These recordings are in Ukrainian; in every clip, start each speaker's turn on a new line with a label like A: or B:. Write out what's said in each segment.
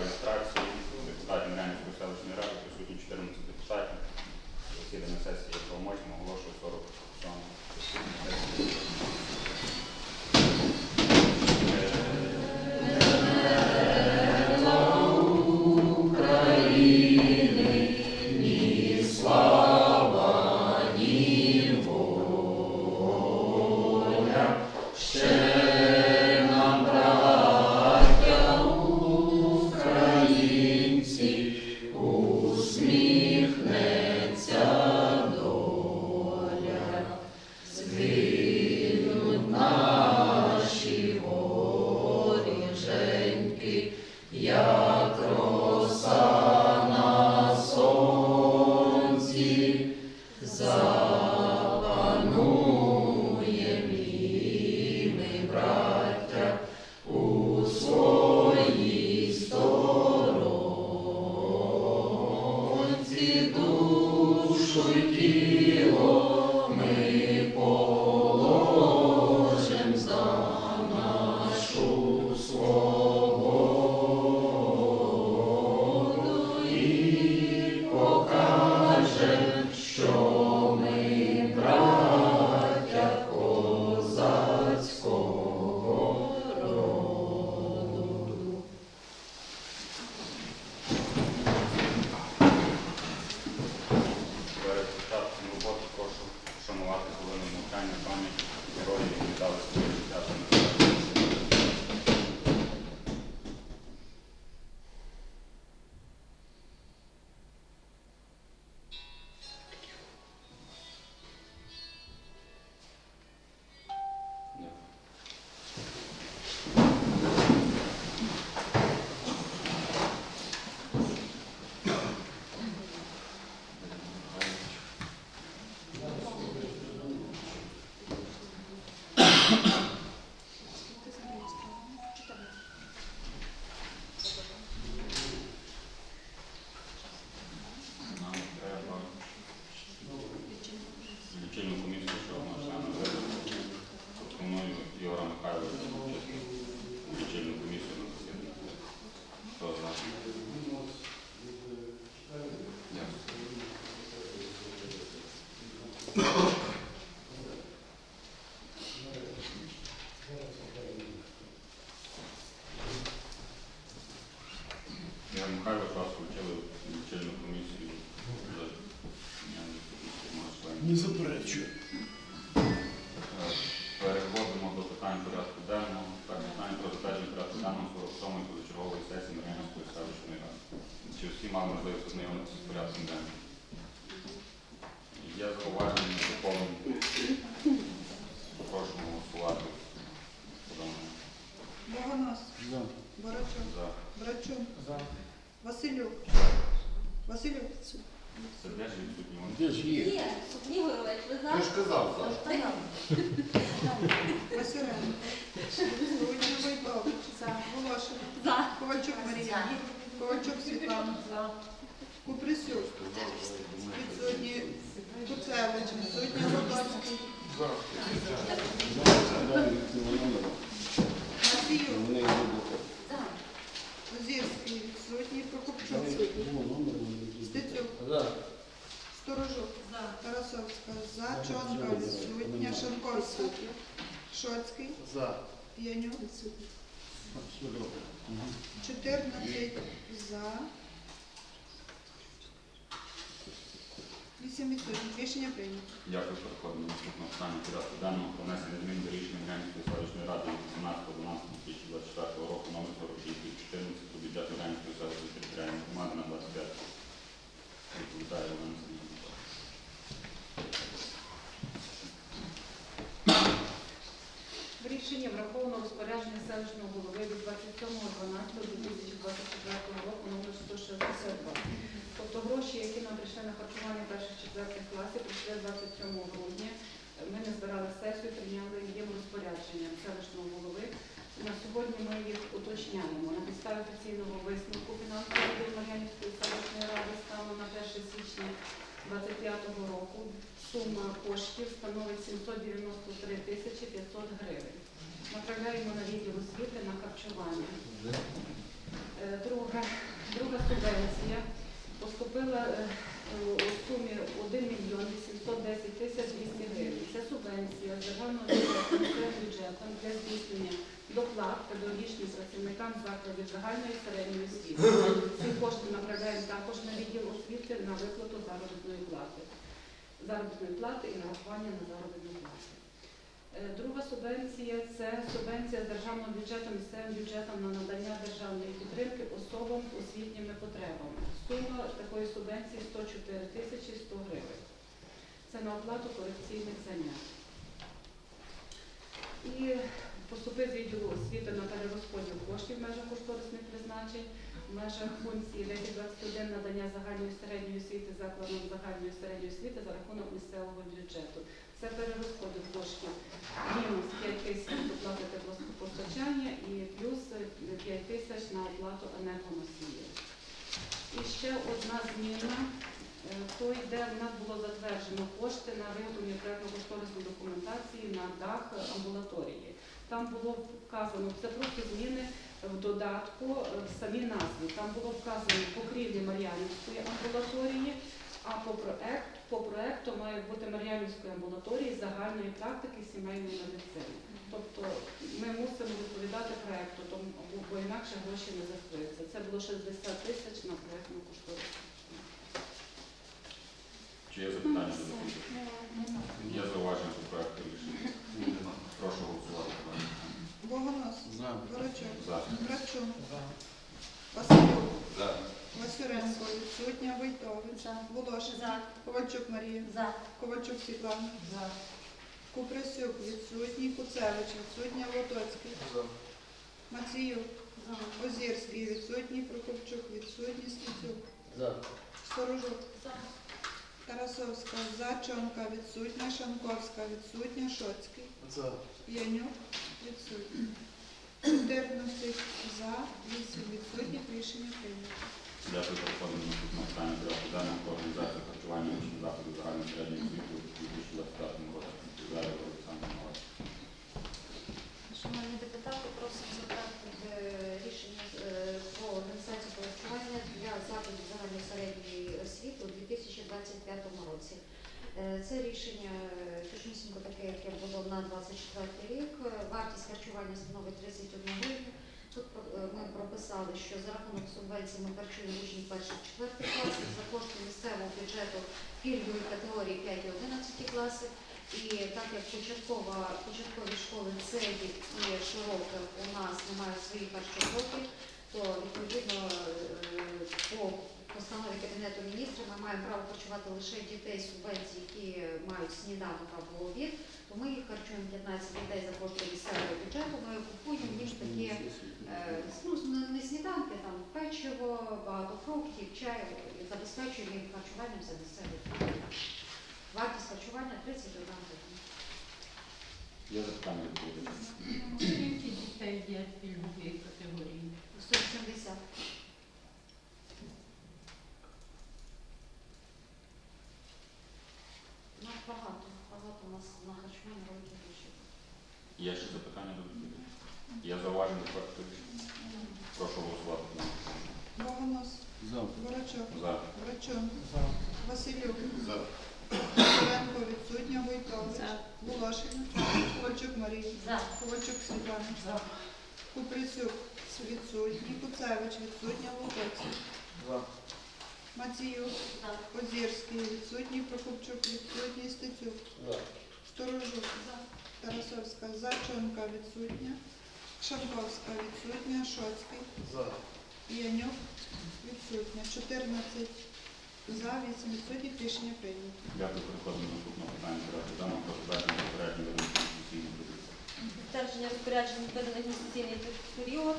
A: реєстрації хвилину мовчання пам'ять героїв, які своє можливість ознайомитися з порядком денним? Є зауваження на доповнення. Прошу голосувати.
B: Богонос,
C: За.
B: Борочук,
A: За.
B: Брачун, Василюк, Василюк,
A: Це теж відсутні. вони.
C: Де ж є?
D: Є, Ігорович, ви
C: Я
D: знаєте?
C: ж казав, за.
B: Василенко, Сьогодні Войтович, Волошин,
D: За.
B: Ковальчук Марія, Ковальчук Світлана, Куприсюк, відсутні Куцевич, відсутні Лотоцький, Матвіюк, Озірський, відсутній Прокопчук, Стецюк, Сторожук, Тарасовська, За, Чонка, відсутня, Шанковська, Шоцький. П'янюк,
C: Все
B: 14 за. 8 відсутніх. Рішення прийнято.
A: Дякую. Переходимо до наступного питання порядку денного про внесення змін до рішення Генської селищної ради від 18.12.2024 року номер 4614 про бюджет Мирянської селищної територіальної громади на 25 Відповідає Олена Сергійовна.
E: В рішенні враховано розпорядження селищного голови від 27.12.2024 року номер 162. Тобто гроші, які на харчування перших четвертих класів, прийшли 27 грудня. Ми не збирали сесію, прийняли їм розпорядження селищного голови. На сьогодні ми їх уточняємо. На підставі офіційного висновку фінансового відділу Мар'янівської селищної ради станом на 1 січня 2025 року сума коштів становить 793 тисячі 500 гривень. Направляємо на відділ освіти на харчування. Е, Друга, друга субвенція поступила е, у сумі 1 мільйон 810 тисяч 200 гривень. Це субвенція з державного бюджету для здійснення доплат педагогічним працівникам закладів загальної середньої освіти. Ці кошти направляємо також на відділ освіти на виплату заробітної плати. Заробітної плати і нарахування на заробітну плату. Е, Друга субвенція це субвенція з державного бюджету місцевим бюджетом на надання державної підтримки освітніми потребами. Сума такої субвенції 104 тисячі 100 гривень. Це на оплату корекційних занять. І поступив відділу освіти на перерозподіл коштів в межах кошторисних призначень, в межах функції 1021 надання загальної середньої освіти закладом загальної середньої освіти за рахунок місцевого бюджету. Це перерозподіл коштів мінус 5 тисяч 5 тисяч на оплату енергоносіїв. І ще одна зміна. Е, То йде, в нас було затверджено кошти на виготовлення проєктно-кошторисної документації на дах амбулаторії. Там було вказано, це просто зміни в додатку е, в самій назві. Там було вказано покрівлі Мар'янівської амбулаторії, а по проект, по проекту має бути Мар'янівської амбулаторії загальної практики сімейної медицини. Тобто ми мусимо відповідати проекту, тому бо- інакше гроші не закриються. Це було 60 тисяч на проектну кошторисну.
A: Чи є запитання до доповідача? Є зауваження до проекту рішення? Прошу голосувати.
B: Богонос,
C: За.
B: Горачок,
A: За.
B: Грачун, Василюк,
A: За.
B: Васюренко, відсутня, Войтович, Волошин, Ковальчук Марія,
D: За.
B: Ковальчук Світлана, Куприсюк, відсутній, Куцевич, відсутня, Лотоцький, Маціюк, Озірський, відсутній, Прокопчук, відсутній, Стецюк,
C: За.
B: Сторожук,
D: За.
B: Тарасовська, Зачонка, відсутня, Шанковська, відсутня, Шоцький,
C: За.
B: Янюк, відсутній. 14 за, 8 відсутніх, рішення прийнято.
A: Дякую, переходимо до наступного питання порядку денного про харчування учнів закладів загальної середньої освіти у 2025 році. Відповідає Олександр Мороз.
D: Шановні депутати, просимо затвердити е, рішення е, про організацію харчування для закладів загальної середньої освіти у 2025 році. Е, Це рішення е, точнісінько таке, яке було на 24 рік. Вартість харчування становить 31 гривню. Тут е, ми прописали, що за рахунок субвенції ми харчуємо учнів перших четвертих класів, за кошти місцевого бюджету пільгової категорії 5 і 11 класів. І так як початкова, початкові школи Цеді і Широке у нас немає своїх харчоблоків, то відповідно е, по постанові Кабінету міністрів ми маємо право харчувати лише дітей субвенцій, які мають сніданок або обід, то ми їх харчуємо 15 дітей за кошти місцевого бюджету, ми купуємо їм такі е, ну, не- сніданки, там печиво, багато фруктів, чай, і забезпечуємо їм харчуванням за місцевий бюджет. Вартість харчування 31 гривня.
A: Є запитання?
F: Скільки дітей є пільгової категорії?
D: 170. Ну, багато, багато у нас на харчування великі гроші.
A: Є ще запитання до доповідача? Є зауваження до проекту рішення? Прошу голосувати.
B: Богонос,
C: За.
B: Горачок,
A: За.
B: Грачун, Василюк,
C: За.
B: Василенко, відсутня, Войтович,
F: За.
B: Волошин, Ковальчук Марія,
D: За.
B: Ковальчук Світлана, Куприсюк, відсутній, Куцевич, відсутня, Лутоцький,
C: За.
D: За.
B: Озірський, відсутній, Прокопчук, відсутній, Стецюк, Сторожук, Тарасовська, Зачонка, відсутня, Шанковська, відсутня, Шоцький. Янюк, відсутня. 14 за, 8 відсутніх, рішення прийнято.
A: Дякую. Переходимо до наступного питання денного про затвердження попередньо інвестиційних кредитів.
D: Підтвердження розпоряджень виданих інвестиційний період.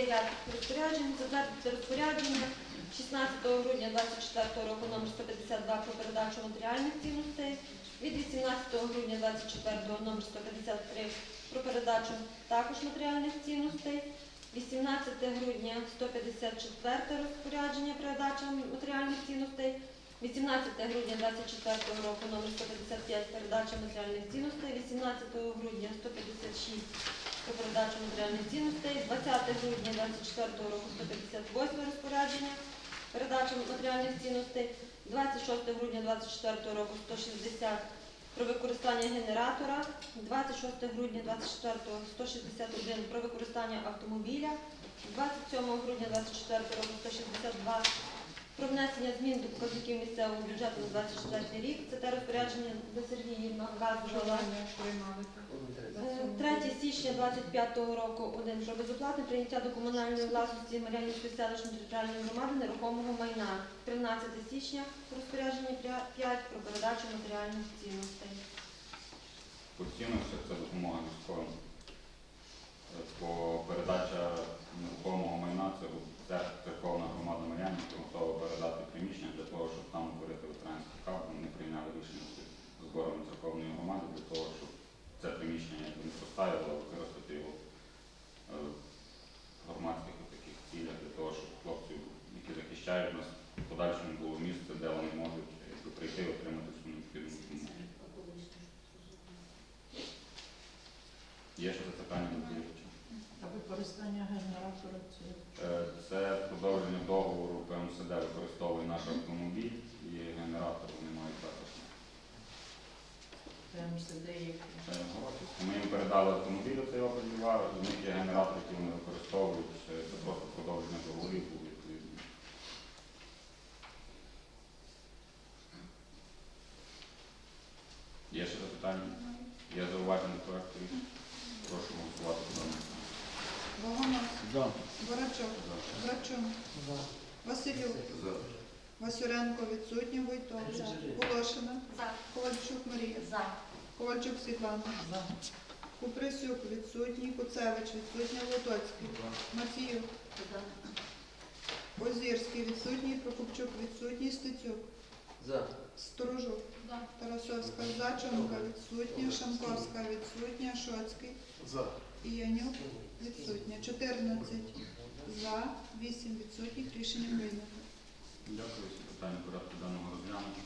D: Є ряд розпоряджень. Затвердити розпорядження 16 грудня 2024 року номер 152 про передачу матеріальних цінностей. Від 18 грудня 2024 номер 153 про передачу також матеріальних цінностей. 18 грудня 154 розпорядження передача матеріальних цінностей. 18 грудня 2024 року номер 155 передача матеріальних цінностей. 18 грудня 156
G: про передачу матеріальних цінностей. 20 грудня 24 року 158 розпорядження, передача матеріальних цінностей. 26 грудня 24 року 160 про використання генератора. 26 грудня 24 161 про використання автомобіля. 27 грудня 24 року 162 про внесення змін до показників місцевого бюджету на 24 рік. Це те розпорядження до Сергіївна газового.
E: приймали.
G: Е, 3 січня 25 року один про безоплатне прийняття до комунальної власності Мар'янівської селищної територіальної громади нерухомого майна. 13 січня розпорядження 5 про передачу матеріальних цінностей.
A: Постійно все це допомога військовим. Е, По передача нерухомого майна це ця церковна громада Мар'янівки готова передати приміщення для того, щоб там утворити ветеранський хаб. Вони прийняли рішення з зборами церковної громади для того, щоб це приміщення якби не поставило, а використати його е, в громадських таких цілях для того, щоб хлопців, які захищають нас, в подальшому було місце, де вони можуть прийти і отримати цю необхідну допомогу. Є ще запитання до доповідача?
F: А використання генератора це
A: Е, Це продовження договору ПМСД використовує наш автомобіль і генератор вони мають також. Е, Ми їм передали автомобіль цей Opel Vivaro, у них є генератор, який вони використовують. Це просто продовження договорів був відповідно. Запитання? Є зауваження до проекту рішення? Прошу голосувати даному.
B: Богомаз,
C: За.
B: Борачок, Грачун, Василюк, Васюренко відсутня, Войтовська, Волошина, Ковальчук Марія, Ковальчук Світлана, Куприсюк відсутній, Куцевич відсутня, Лотоцький, Матіюк, Озірський відсутній, Прокопчук відсутній, Стецюк,
C: за.
B: Стружук. За. Тарасовська за, Чонка відсутня, Шамковська відсутня, Шоцький.
C: За.
B: Іонюк відсутня. 14 за, 8 відсутніх. Рішення прийнято.
A: Дякую. Питання порядку даного розглянути.